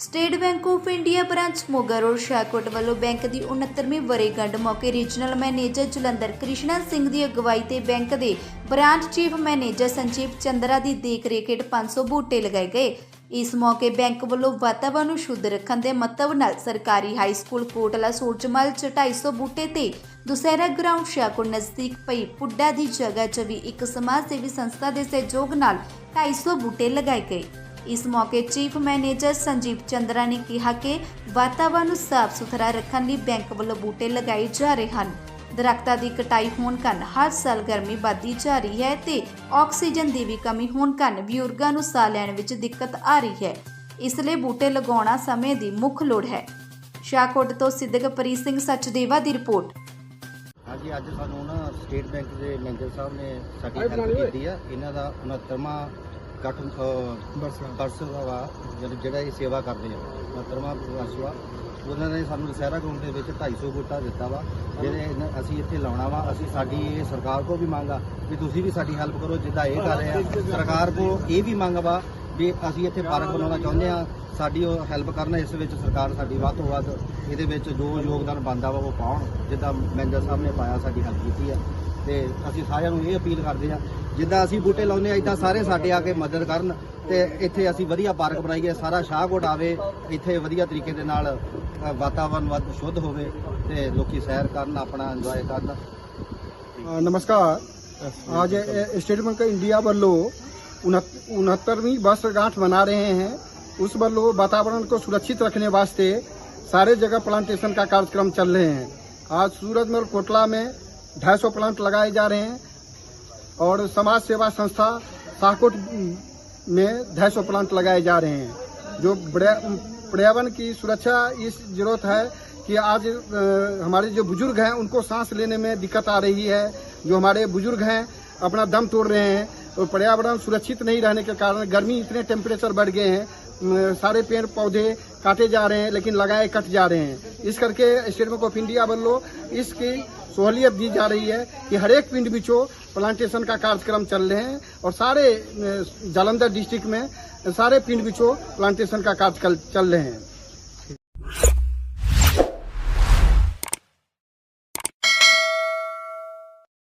State Bank of India branch Moga road Shahkot ਵੱਲੋਂ bank ਦੀ 69ਵੀਂ ਵਰ੍ਹੇਗੰਢ ਮੌਕੇ ਰੀਜਨਲ ਮੈਨੇਜਰ ਜਲੰਧਰ ਕ੍ਰਿਸ਼ਨਾ ਸਿੰਘ ਦੀ ਅਗਵਾਈ ਤੇ ਬੈਂਕ ਦੇ branch chief manager Sanjeev Chandra ਦੀ ਦੇਖਰੇਖ ਹੇਠ 500 ਬੂਟੇ ਲਗਾਏ ਗਏ। ਇਸ ਮੌਕੇ ਬੈਂਕ ਵੱਲੋਂ ਵਾਤਾਵਰਣ ਨੂੰ ਸ਼ੁੱਧ ਰੱਖਣ ਦੇ ਮਹੱਤਵ ਨਾਲ ਸਰਕਾਰੀ ਹਾਈ ਸਕੂਲ ਕੋਟਲਾ ਸੂਰਜਮਲ ਚ 250 ਬੂਟੇ ਤੇ ਦੁਸਹਿਰਾ ਗਰਾਊਂਡ ਸ਼ਾਹਕੋਟ ਨਜ਼ਦੀਕ ਪਈ ਪੁੱਡਾ ਦੀ ਜਗ੍ਹਾ 'ਚ ਵੀ ਇੱਕ ਸਮਾਜ ਸੇਵੀ ਸੰਸਥਾ ਦੇ ਸਹਿਯੋਗ ਨਾਲ 250 ਬੂਟੇ ਲਗਾਏ ਗਏ। ਇਸ ਮੌਕੇ ਚੀਫ ਮੈਨੇਜਰ ਸੰਜੀਵ ਚੰਦਰਾ ਨੇ ਕਿਹਾ ਕਿ ਵਾਤਾਵਰਣ ਨੂੰ ਸਾਫ਼ ਸੁਥਰਾ ਰੱਖਣ ਲਈ ਬੈਂਕ ਵੱਲੋਂ ਬੂਟੇ ਲਗਾਏ ਜਾ ਰਹੇ ਹਨ। ਦਰਖਤਾਂ ਦੀ ਕਟਾਈ ਹੋਣ ਕਾਰਨ ਹਰ ਸਾਲ ਗਰਮੀ ਵੱਧਦੀ ਜਾ ਰਹੀ ਹੈ ਤੇ ਆਕਸੀਜਨ ਦੀ ਵੀ ਕਮੀ ਹੋਣ ਕਾਰਨ ਬਜ਼ੁਰਗਾਂ ਨੂੰ ਸਾਹ ਲੈਣ ਵਿੱਚ ਦਿੱਕਤ ਆ ਰਹੀ ਹੈ। ਇਸ ਲਈ ਬੂਟੇ ਲਗਾਉਣਾ ਸਮੇਂ ਦੀ ਮੁੱਖ ਲੋੜ ਹੈ। ਸ਼ਾਹਕੋਟ ਤੋਂ ਸਿੱਧਕ ਪ੍ਰੀਤ ਸਿੰਘ ਸਚਦੇਵਾ ਦੀ ਰਿਪੋਰਟ। ਹਾਂਜੀ ਅੱਜ ਸਾਨੂੰ ਨਾ ਸਟੇਟ ਬੈਂਕ ਦੇ ਮੈਨੇਜਰ ਸਾਹਿਬ ਨੇ ਸਾਡੀ ਹੈਲਪ ਕੀਤੀ ਆ। ਇਹਨਾਂ ਦਾ 69ਵਾਂ ਬਰਸ। ਦਾ ਵਾ ਜਿਹੜਾ- ਜਿਹੜਾ ਇਹ ਸੇਵਾ ਕਰਦੇ ਆ 69ਵਾਂ ਬਰਸ ਵਾ ਉਹਨਾਂ ਨੇ ਸਾਨੂੰ ਦਸਹਿਰਾ ਗਰਾਊਂਡ ਦੇ ਵਿੱਚ 250 ਬੂਟਾ ਦਿੱਤਾ ਵਾ ਜਿਹੜੇ ਅਸੀਂ ਇੱਥੇ ਲਾਉਣਾ ਵਾ ਅਸੀਂ ਸਾਡੀ ਇਹ ਸਰਕਾਰ ਕੋ ਵੀ ਮੰਗ ਵੀ ਤੁਸੀਂ ਵੀ ਸਾਡੀ ਹੈਲਪ ਕਰੋ ਜਿੱਦਾਂ ਇਹ ਕਰ ਰਹੇ ਆ ਸਰਕਾਰ ਕੋ ਇਹ ਵੀ ਮੰਗ ਵਾ ਵੀ ਅਸੀਂ ਇੱਥੇ ਪਾਰਕ ਬਣਾਉਣਾ ਚਾਹੁੰਦੇ ਆ ਸਾਡੀ ਉਹ ਹੈਲਪ ਕਰਨ ਇਸ ਵਿੱਚ ਸਰਕਾਰ ਸਾਡੀ ਵੱਧ ਤੋਂ ਵੱਧ ਇਹਦੇ ਵਿੱਚ ਜੋ ਯੋਗਦਾਨ ਬਣਦਾ ਵਾ ਉਹ ਪਾਉਣ ਜਿੱਦਾਂ ਮੈਨੇਜਰ ਸਾਹਿਬ ਨੇ ਪਾਇਆ ਸਾਡੀ ਹੈਲਪ ਕੀਤੀ ਆ ਤੇ ਅਸੀਂ ਸਾਰਿਆਂ ਨੂੰ ਇਹ ਅਪੀਲ ਕਰਦੇ ਆ ਜਿੱਦਾਂ ਅਸੀਂ ਬੂਟੇ ਲਾਉਂਦੇ ਆ ਇਦਾਂ ਸਾਰੇ ਸਾਡੇ ਆ ਕੇ ਮਦਦ ਕਰਨ ਤੇ ਇੱਥੇ ਅਸੀਂ ਵਧੀਆ ਪਾਰਕ ਬਣਾਈਏ ਸਾਰਾ ਸ਼ਾਹਕੋਟ ਆਵੇ ਇੱਥੇ ਵਧੀਆ ਤਰੀਕੇ ਦੇ ਨਾਲ ਅ, ਵਾਤਾਵਰਨ ਵੱਧ ਸ਼ੁੱਧ ਹੋਵੇ ਤੇ ਲੋਕੀ ਸੈਰ ਕਰਨ ਆਪਣਾ ਇੰਜੋਏ ਕਰਨ ਅ, ਨਮਸਕਾਰ ਅੱਜ ਇਹ ਸਟੇਟ ਬੈਂਕ ਇੰਡੀਆ ਵੱਲੋਂ 69ਵੀਂ वर्षगांठ मना रहे हैं उस ਵੱਲੋਂ वातावरण को सुरक्षित रखने वास्ते सारे जगह प्लांटेशन का कार्यक्रम चल रहे हैं आज सूरजमल कोटला में 250 प्लांट लगाए जा रहे हैं और समाज सेवा संस्था शाहकोट में 250 प्लांट लगाए जा रहे हैं। जो पर्यावरण की सुरक्षा इस ज़रूरत है कि आज हमारे जो बुज़ुर्ग हैं, उनको सांस लेने में दिक्कत आ रही है। जो हमारे बुज़ुर्ग हैं, अपना दम तोड़ रहे हैं। और पर्यावरण सुरक्षित नहीं रहने के कारण गर्मी इतने टेम्परेचर बढ़ गए हैं। सारे पेड़ पौधे काटे जा रहे हैं, लेकिन लगाए कट जा रहे हैं। इस करके स्टेट बैंक ऑफ़ इंडिया ਵੱਲੋਂ इसकी सहूलियत दी जा रही है कि हर एक पिंड बिचो प्लांटेशन का कार्यक्रम चल रहे हैं और सारे अ, जालंधर डिस्ट्रिक्ट में सारे पिंड बिचो प्लांटेशन का कार्य चल रहे हैं